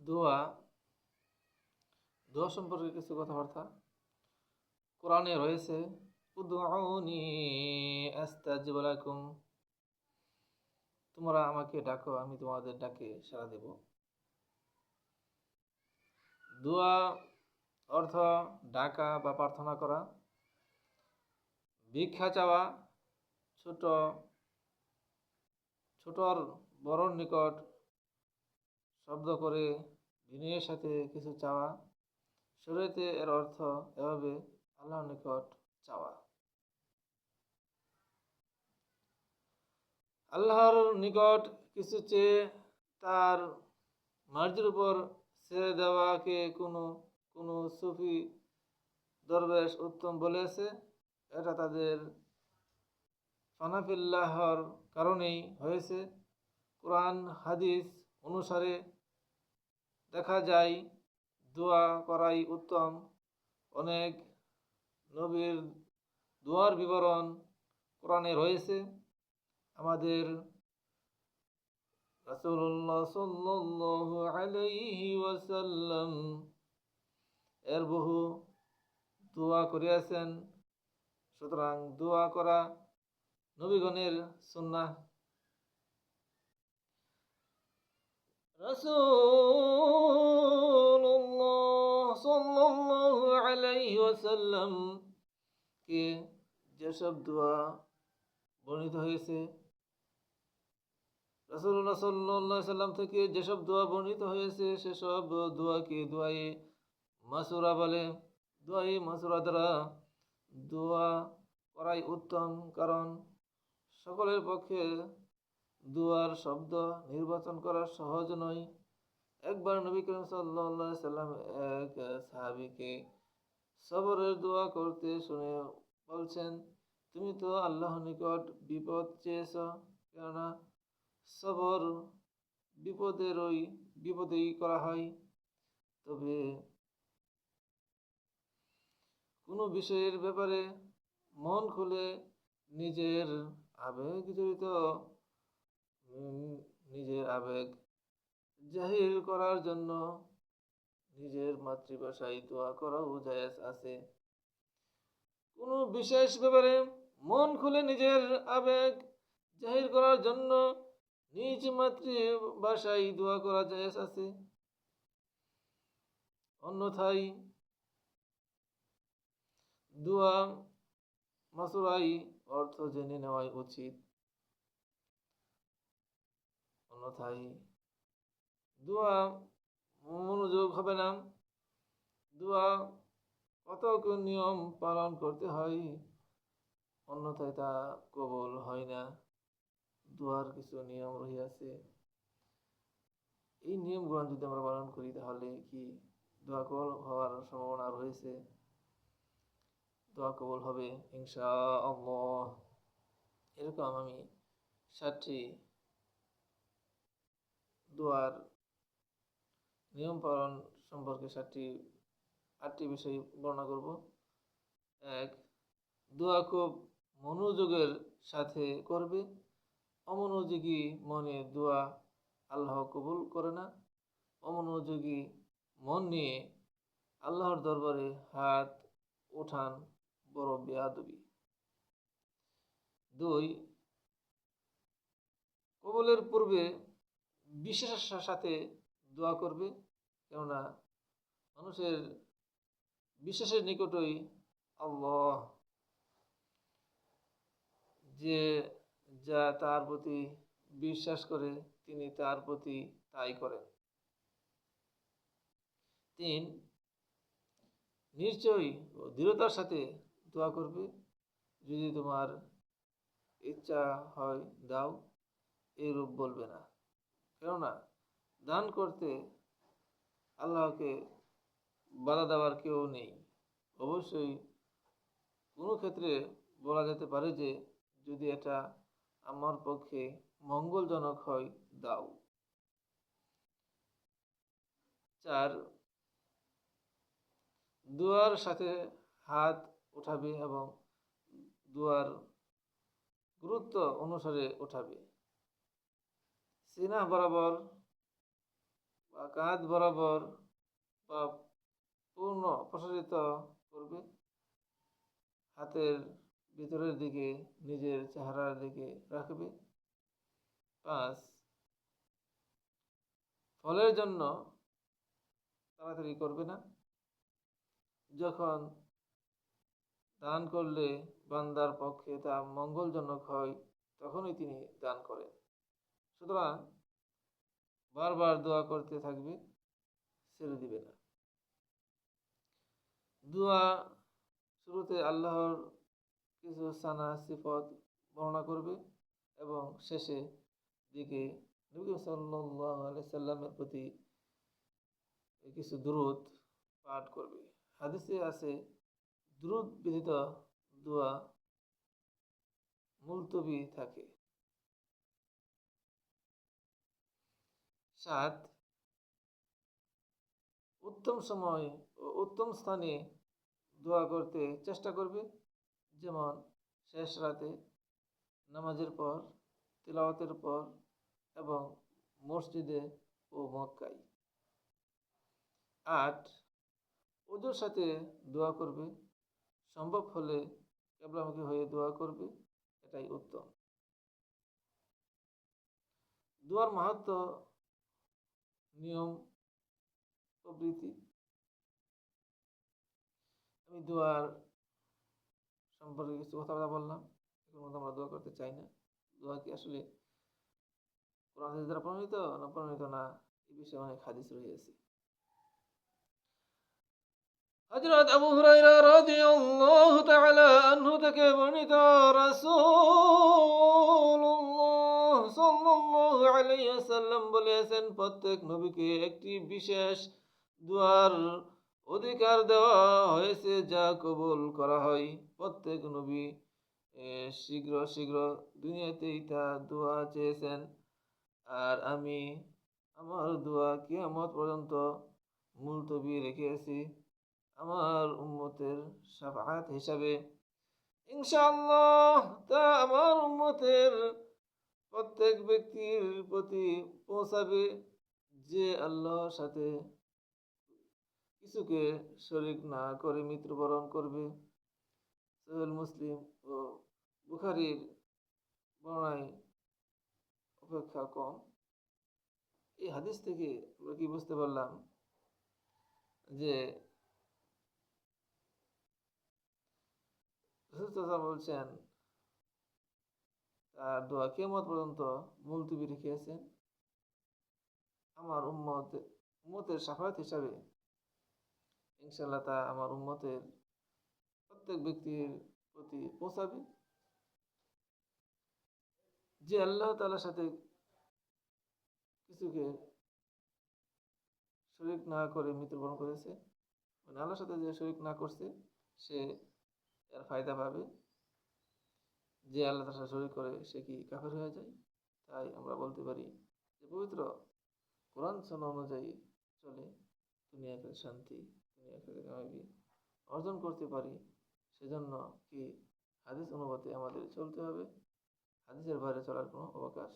দোয়া দোয়া সম্পর্কে কিছু কথাবার্তা কোরআনে রয়েছে তোমরা আমাকে ডাকো, আমি তোমাদের ডাকে সাড়া দেব। দোয়া অর্থ ডাকা বা প্রার্থনা করা, ভিক্ষা চাওয়া, ছোট, ছোটর বড়র নিকট শব্দ করে বিনয়ের সাথে কিছু চাওয়া। শরীয়তে এর অর্থ এভাবে, আল্লাহর নিকট চাওয়া। আল্লাহর নিকট কিছু চেয়ে তার মার্জির উপর ছেড়ে দেওয়াকে কোনো কোনো সুফি দরবেশ উত্তম বলেছে। এটা তাদের ফানাফিল্লাহর কারণেই হয়েছে। কোরআন, হাদিস অনুসারে দেখা যায়, দোয়া করাই উত্তম। অনেক নবীর দোয়ার বিবরণ কোরআনে রয়েছে। আমাদের এর বহু দোয়া করিয়াছেন। সুতরাং দোয়া করা নবীগণের সুন্নাহ। ওয়াসাল্লাম কে যেসব দোয়া বর্ণিত হয়েছে, রাসূলুল্লাহ সাল্লাল্লাহু সাল্লাম থেকে যেসব দোয়া বর্ণিত হয়েছে, সেসব দোয়াকে দোয়াই মাসুরা বলে। দোয়াই মাসুরা দ্বারা দোয়া করাই উত্তম, কারণ সকলের পক্ষে দুয়ার শব্দ নির্বাচন করা সহজ নয়। একবার নবী করিম সাল্লাম এক সাহাবিকে সবরের দোয়া করতে শুনে বলছেন, তুমি তো আল্লাহ নিকট বিপদ চেয়েছ, কেননা সবর বিপদেরই, বিপদেই করা হয়। তবে কোনো বিষয়ের ব্যাপারে মন খুলে নিজের আবেগ জড়িত উম, নিজের আবেগ জাহির করার জন্য নিজের মাতৃভাষায় দোয়া করাও জায়েজ আছে। কোনো বিশেষ ব্যাপারে মন খুলে নিজের আবেগ জাহির করার জন্য নিজ মাতৃভাষায় দোয়া করা জায়েজ আছে। অন্যথায় দোয়া মাসুরাই অর্থ জেনে নেওয়াই উচিত। অন্যথায় দোয়া মনোযোগ হবে না। দোয়া কত নিয়ম পালন করতে হয়, অন্যথায় তা কবল হয় না। দোয়ার কিছু নিয়ম রহিয়াছে। এই নিয়মগুলো যদি আমরা পালন করি, তাহলে কি দোয়া কবল হওয়ার সম্ভাবনা রয়েছে? দোয়া কবল হবে ইনশা আল্লাহ এরকম আমি ষাটটি দোয়ার নিয়ম পালন সম্পর্কে সাতটি আটটি বিষয় বর্ণনা করব। এক, দোয়া খুব মনোযোগের সাথে করবে। অমনোযোগী মনে দোয়া আল্লাহ কবুল করে না। অমনোযোগী মন নিয়ে আল্লাহর দরবারে হাত ওঠান বড় বেয়াদবি। দুই, কবলের পূর্বে বিশ্বাসের সাথে দোয়া করবে। কেননা মানুষের বিশ্বাসের নিকটই আল্লাহ যে যা তার প্রতি বিশ্বাস করে, তিনি তার প্রতি তাই করেন। তিন, নিশ্চয়ই দৃঢ়তার সাথে দোয়া করবে। যদি তোমার ইচ্ছা হয় দাও, এরূপ বলবে না। কেননা দান করতে আল্লাহকে বাধা দেওয়ার কেউ নেই। অবশ্যই কোনো ক্ষেত্রে বলা যেতে পারে যে যদি এটা আমার পক্ষে মঙ্গলজনক হয়, দাও। চার, দুয়ার সাথে হাত উঠাবে এবং দুয়ার গুরুত্ব অনুসারে উঠাবে। সিনা বরাবর বা কাঁধ বরাবর বা পূর্ণ প্রসারিত করবে। হাতের ভিতরের দিকে, নিজের চেহারার দিকে রাখবে। পাঁচ, ফলের জন্য তাড়াতাড়ি করবে না। যখন দান করলে বান্দার পক্ষে তা মঙ্গলজনক হয়, তখনই তিনি দান করেন। সুতরাং বারবার দোয়া করতে থাকবে, ছেড়ে দিবে না। দোয়া শুরুতে আল্লাহর কিছু সানা সিফত বর্ণনা করবে এবং শেষে দিকে নবী সাল্লাহ সাল্লামের প্রতি কিছু দ্রুত পাঠ করবে। হাদিসে আছে দ্রুত বিধিত দোয়া মুলতবি থাকে। সাত উত্তম সময় ও উত্তম স্থানে দোয়া করতে চেষ্টা করবে। যেমন শেষ রাতে নামাজের পর, তিলাওয়াতের পর এবং মসজিদে ও মক্কায়। আট, ওজোর সাথে দোয়া করবে। সম্ভব হলে কেবলামুখী হয়ে দোয়া করবে। এটাই উত্তম। দোয়ার মাহাত্ম নিয়ম প্রবৃত্তি আমি দোয়ার সম্পর্কে কিছু কথাবার্তা বললাম, এখন মতো আমরা দোয়া করতে চাই না। দোয়া কি আসলে কোরআন দ্বারা প্রণীত না প্রণীত না, এই বিষয়ে অনেক হাদিস রয়েছে। হযরত আবু হুরায়রা রাদিয়াল্লাহু তাআলা আনহু থেকে বর্ণিত রাসূলুল্লাহ ওয়াসাল্লাম বলেছেন, প্রত্যেক নবীকে একটি বিশেষ দুয়ার অধিকার দেওয়া হয়েছে যা কবুল করা হয়। প্রত্যেক নবী শীঘ্র শীঘ্র দুনিয়াতেই তা দোয়া চেয়েছেন। আর আমি আমার দোয়া কিয়ামত পর্যন্ত মুলতবি রেখেছি আমার উম্মতের সাফাহাত হিসাবে। ইনশাআল্লাহ, তা আমার উম্মতের প্রত্যেক ব্যক্তির প্রতি পৌঁছাবে যে আল্লাহর সাথে। কিছুকে শরিক না করে মৃত্যুবরণ করবে। মুসলিম ও বুখারির বর্ণায় অপেক্ষা কম। এই হাদিস থেকে আমরা কি বুঝতে পারলাম যে বলছেন তার দোয়া কেমত পর্যন্ত মুলতুবি রেখেছেন? আমার উম্মত, উম্মতের সাফায়াত হিসাবে ইনশাল্লাহ তা আমার উম্মতের প্রত্যেক ব্যক্তির প্রতি পৌঁছাবে। যে আল্লাহ তালার সাথে কিছুকে শরিক না করে মৃত্যুবরণ করেছে মানে আল্লাহর সাথে যে শরিক না করছে, সে এর ফায়দা পাবে। যে আল্লাহ সাথে শরীর করে, সে কি কাফের হয়ে যায়? তাই আমরা বলতে পারি যে পবিত্র কোরআন সন অনুযায়ী চলে দুনিয়াকে শান্তি দুনিয়াকে কামাবি অর্জন করতে পারি। সেজন্য কি হাদিস অনুপাতে আমাদের চলতে হবে? হাদিসের বাইরে চলার কোনো অবকাশ